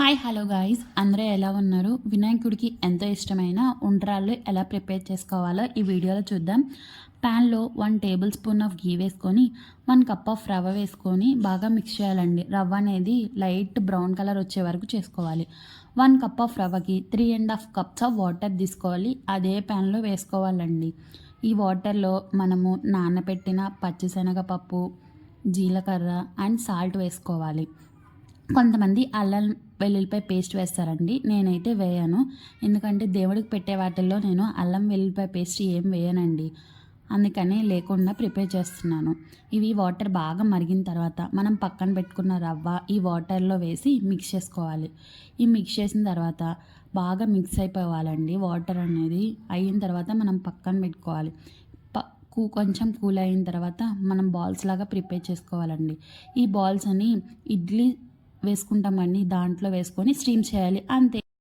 Hi hello guys అందరూ ఎలా ఉన్నారు? వినాయకుడికి ఎంతో ఇష్టమైన ఉండ్రాళ్ళు ఎలా ప్రిపేర్ చేసుకోవాలో ఈ వీడియోలో చూద్దాం. ప్యాన్లో one tablespoon of ghee వేసుకొని వన్ కప్ ఆఫ్ రవ్వ వేసుకొని బాగా మిక్స్ చేయాలండి. రవ్వ అనేది లైట్ బ్రౌన్ కలర్ వచ్చే వరకు చేసుకోవాలి. One cup of రవ్వకి three and half cups of water తీసుకోవాలి. అదే ప్యాన్లో వేసుకోవాలండి. ఈ వాటర్లో మనము నానబెట్టిన పచ్చిశనగపప్పు జీలకర్ర అండ్ సాల్ట్ వేసుకోవాలి. కొంతమంది అల్లం వెల్లుల్లిపాయ పేస్ట్ వేస్తారండి. నేనైతే వేయను. ఎందుకంటే దేవుడికి పెట్టే వాటిల్లో నేను అల్లం వెల్లుల్లిపాయ పేస్ట్ ఏం వేయనండి. అందుకని లేకుండా ప్రిపేర్ చేస్తున్నాను. ఇవి వాటర్ బాగా మరిగిన తర్వాత మనం పక్కన పెట్టుకున్న రవ్వ ఈ వాటర్లో వేసి మిక్స్ చేసుకోవాలి. ఈ మిక్స్ చేసిన తర్వాత బాగా మిక్స్ అయిపోవాలండి. వాటర్ అనేది అయిన తర్వాత మనం పక్కన పెట్టుకోవాలి. ప కూ కొంచెం కూల్ అయిన తర్వాత మనం బాల్స్ లాగా ప్రిపేర్ చేసుకోవాలండి. ఈ బాల్స్ అని ఇడ్లీ వేసుకుంటామండి దాంట్లో వేసుకొని స్టీమ్ చేయాలి అంతే.